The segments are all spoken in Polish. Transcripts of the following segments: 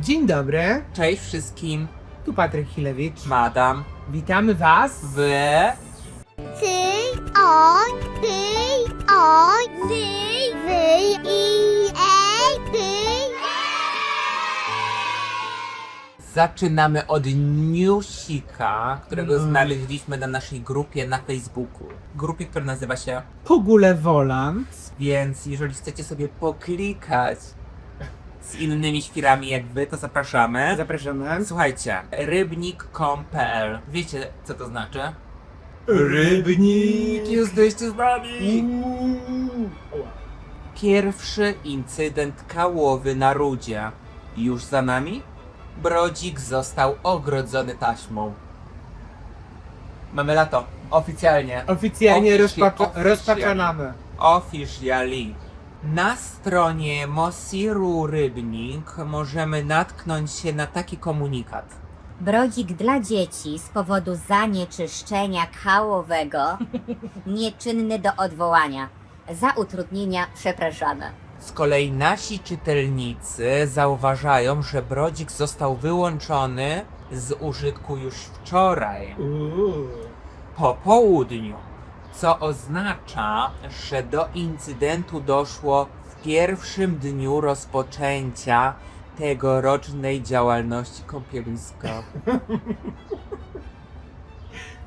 Dzień dobry, Cześć wszystkim, tu Patryk Chilewicz. madam, Witamy Was w... Ty, on, ty, on, ty, wy i e, ty. Zaczynamy od newsika, którego Mm. znaleźliśmy na naszej grupie na Facebooku. Grupie, która nazywa się... Pogule Wolant. Więc jeżeli chcecie sobie poklikać z innymi świrami jak wy, to zapraszamy. Zapraszamy. Słuchajcie, rybnik.com.pl Wiecie, co to znaczy? Rybnik. Jesteście z nami! Pierwszy incydent kałowy na Rudzie. Już za nami? Brodzik został ogrodzony taśmą. Mamy lato. Oficjalnie. Oficjalnie Ofici- rozpacza oficjalnie. rozpaczanamy. Officially. Na stronie Mosiru Rybnik możemy natknąć się na taki komunikat. Brodzik dla dzieci z powodu zanieczyszczenia kałowego nieczynny do odwołania. Za utrudnienia przepraszamy. Z kolei nasi czytelnicy zauważają, że brodzik został wyłączony z użytku już wczoraj, Uuu. po południu, co oznacza, że do incydentu doszło w pierwszym dniu rozpoczęcia tegorocznej działalności kąpieliska.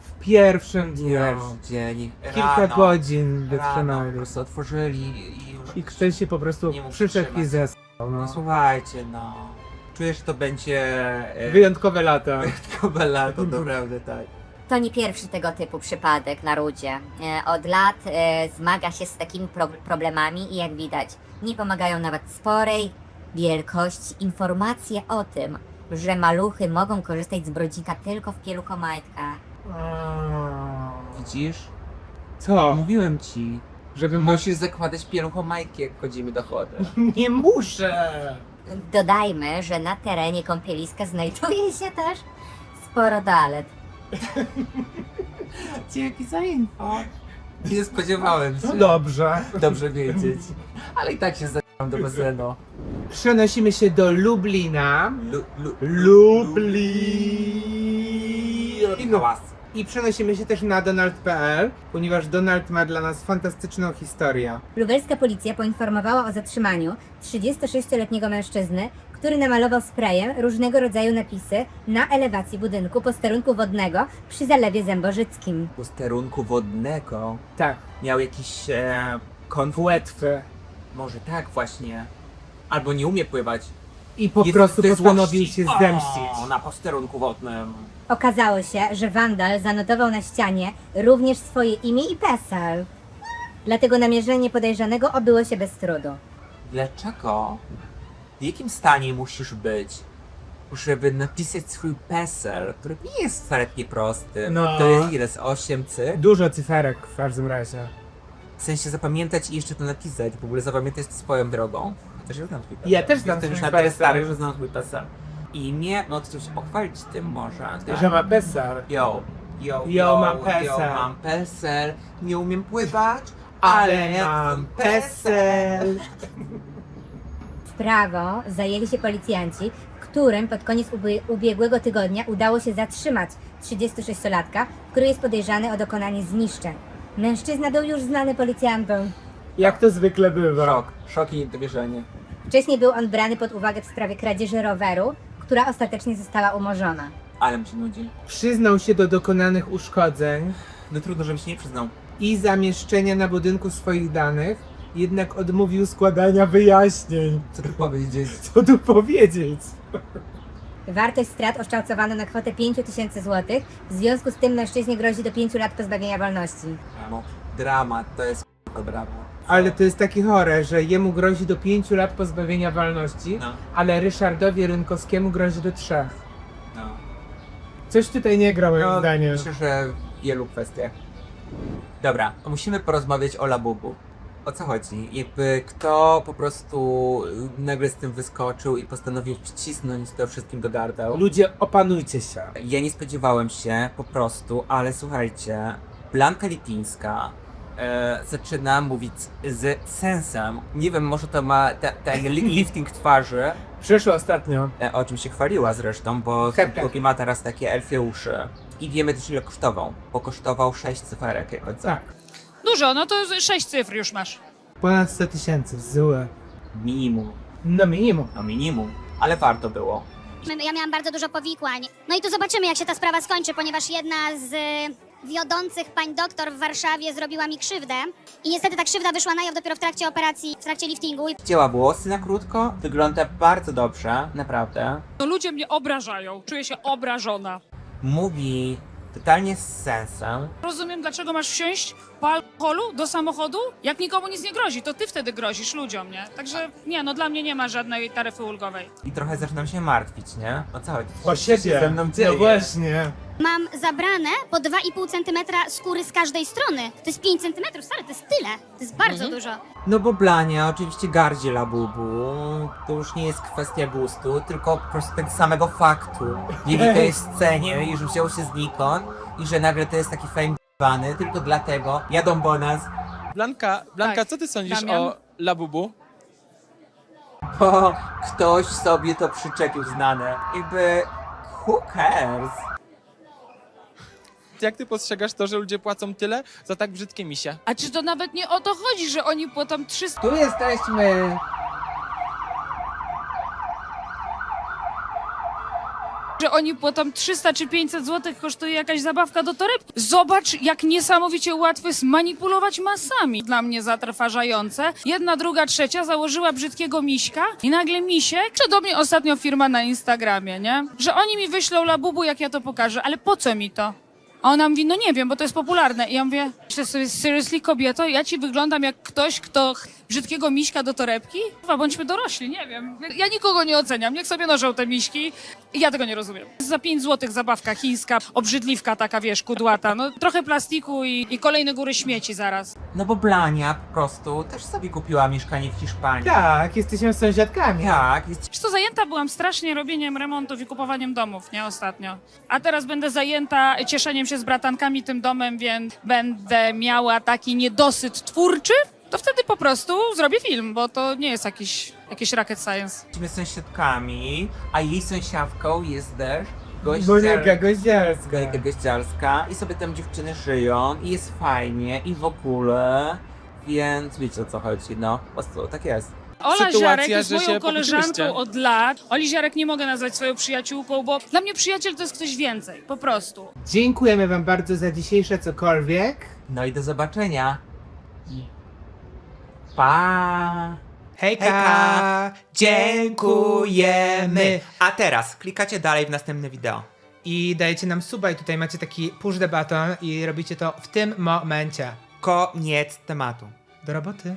W pierwszym dniu. Pierwszy dzień, Kilka rano, godzin rano po wytrzymali. prostu otworzyli i już... I ktoś się po prostu Nie mógł przyszedł i wytrzymać. zesłał. No No. słuchajcie, no. Czuję, że to będzie... e, Wyjątkowe lata. Wyjątkowe lato, naprawdę tak. To nie pierwszy tego typu przypadek na Rudzie. E, Od lat e, zmaga się z takimi pro problemami i jak widać, nie pomagają nawet sporej wielkości informacje o tym, że maluchy mogą korzystać z brodzika tylko w pieluchomajtkach. Widzisz? Co? Mówiłem ci, Żeby musisz zakładać pieluchomajki, jak chodzimy do chody. Nie muszę! Dodajmy, że na terenie kąpieliska znajduje się też sporo toalet. Dzięki za info. Nie spodziewałem się. No dobrze. Dobrze wiedzieć. Ale i tak się zacząłem do basenu. Przenosimy się do Lublina. Lu, lu, Lublin. I hałas. I przenosimy się też na Donald.pl, ponieważ Donald ma dla nas fantastyczną historię. Lubelska policja poinformowała o zatrzymaniu 36-letniego mężczyzny, który namalował sprayem różnego rodzaju napisy na elewacji budynku posterunku wodnego przy Zalewie Zębożyckim. Po sterunku wodnego Tak, miał jakiś e, łetwy. Może tak właśnie. Albo nie umie pływać. I po Jest prostu ze postanowił złości. się O, zemścić. na posterunku wodnym. Okazało się, że wandal zanotował na ścianie również swoje imię i PESEL. Dlatego namierzenie podejrzanego obyło się bez trudu. Dlaczego? W jakim stanie musisz być, żeby napisać swój PESEL, który nie jest wcale taki prosty. No. To jest ile? Z 8 cyfr? Dużo cyferek w każdym razie. W sensie zapamiętać i jeszcze to napisać. W ogóle zapamiętać to swoją drogą. Chociaż ja znam twój PESEL. Ja też znam Jestem już swój na tyle PESEL. stary, że znam twój PESEL. Imię, no to się pochwalić tym może. tak? Że ma PESEL. Yo, yo, Yo, mam Yo, PESEL. mam PESEL. Nie umiem pływać, Ale mam PESEL. Sprawą zajęli się policjanci, którym pod koniec ubie- ubiegłego tygodnia udało się zatrzymać 36-latka, który jest podejrzany o dokonanie zniszczeń. Mężczyzna był już znany policjantom. Jak to zwykle bywa. Szok, szok i niedowierzenie. Wcześniej był on brany pod uwagę w sprawie kradzieży roweru, która ostatecznie została umorzona. Ale mi się nudzi. Przyznał się do dokonanych uszkodzeń No trudno, żebym się nie przyznał. i zamieszczenia na budynku swoich danych, jednak odmówił składania wyjaśnień. Co tu powiedzieć? Co tu powiedzieć? Wartość strat oszacowano na kwotę 5 tysięcy złotych, w związku z tym mężczyźnie grozi do 5 lat pozbawienia wolności. No, dramat, to jest k***a dramat. Ale to jest takie chore, że jemu grozi do 5 lat pozbawienia wolności, No, ale Ryszardowi Rynkowskiemu grozi do 3. no. Coś tutaj nie gra moim no zdaniem. myślę, że w wielu kwestiach. Dobra, musimy porozmawiać o Labubu. O co chodzi? Jakby kto po prostu nagle z tym wyskoczył i postanowił wcisnąć to wszystkim do gardeł? Ludzie, opanujcie się. Ja nie spodziewałem się po prostu, ale słuchajcie, Blanka Lipińska e, zaczyna mówić z sensem. Nie wiem, może to ma te- ten li- lifting twarzy, Przyszło ostatnio. E, O czym się chwaliła zresztą, bo Hepka. Kuki ma teraz takie elfie uszy. I wiemy też ile kosztował, bo kosztował 6 cyferek jako co. Tak. Dużo, no to sześć cyfr już masz. Ponad 100 tysięcy, złe. Minimum. No minimum. No minimum. Ale warto było. Ja miałam bardzo dużo powikłań. No i tu zobaczymy, jak się ta sprawa skończy, ponieważ jedna z y, wiodących pań doktor w Warszawie zrobiła mi krzywdę. I niestety ta krzywda wyszła na jaw dopiero w trakcie operacji, w trakcie liftingu. I Wcięła włosy na krótko, wygląda bardzo dobrze, naprawdę. No ludzie mnie obrażają, czuję się obrażona. Mówi totalnie z sensem. Rozumiem, dlaczego masz wsiąść po alkoholu do samochodu? Jak nikomu nic nie grozi, to ty wtedy grozisz ludziom, nie? Także nie, no dla mnie nie ma żadnej taryfy ulgowej. I trochę zaczynam się martwić, nie? O co chodzi? O siebie. Ze mną dzieje. No właśnie. Mam zabrane po 2,5 cm skóry z każdej strony. To jest 5 cm, stary, to jest tyle. To jest bardzo dużo. No bo Blania oczywiście gardzi Labubu. To już nie jest kwestia gustu, tylko po prostu tego samego faktu. W jej tej scenie i że wziął się znikąd i że nagle to jest taki fame tylko dlatego jadą po nas, Blanka, Blanka, Tak. co ty sądzisz Damian? o Labubu? bo ktoś sobie to przyczepił znane. Jakby who cares? Jak ty postrzegasz to, że ludzie płacą tyle za tak brzydkie misie? A czy to nawet nie o to chodzi, że oni płacą 300 Tu jesteśmy. że oni płacą 300 czy 500 zł kosztuje jakaś zabawka do torebki. Zobacz, jak niesamowicie łatwo jest manipulować masami. Dla mnie zatrważające. Jedna, druga, trzecia założyła brzydkiego miśka i nagle misiek, czy do mnie ostatnio firma na Instagramie, nie? Że oni mi wyślą labubu, jak ja to pokażę, ale po co mi to? A ona mówi, no nie wiem, bo to jest popularne. I ja mówię, myślę sobie, seriously kobieto, ja ci wyglądam jak ktoś, kto brzydkiego miśka do torebki? Chyba bądźmy dorośli, nie wiem. Ja nikogo nie oceniam, niech sobie nożą te miśki. I ja tego nie rozumiem. Za 5 złotych zabawka chińska, obrzydliwka taka, wiesz, kudłata. No trochę plastiku i, i kolejne góry śmieci zaraz. No bo Blania po prostu też sobie kupiła mieszkanie w Hiszpanii. Tak, jesteśmy sąsiadkami. Tak, jest Wiesz co, zajęta byłam strasznie robieniem remontów i kupowaniem domów, nie ostatnio. A teraz będę zajęta cieszeniem się z bratankami tym domem, więc będę miała taki niedosyt twórczy, to wtedy po prostu zrobię film, bo to nie jest jakiś, jakiś rocket science. Jesteśmy sąsiadkami, a jej sąsiadką jest też Monika gościel... Goździelska. Gajka Gościarska i sobie tam dziewczyny żyją i jest fajnie. I w ogóle, więc wiecie o co chodzi, no. Po prostu tak jest. Ola Sytuacja, Ziarek jest że moją koleżanką od lat. Oli Ziarek nie mogę nazwać swoją przyjaciółką, bo dla mnie przyjaciel to jest ktoś więcej, po prostu. Dziękujemy wam bardzo za dzisiejsze cokolwiek. No i do zobaczenia. Pa! Hejka! Hejka! Dziękujemy! A teraz klikacie dalej w następne wideo. I dajecie nam suba i tutaj macie taki push the button i robicie to w tym momencie. Koniec tematu. Do roboty.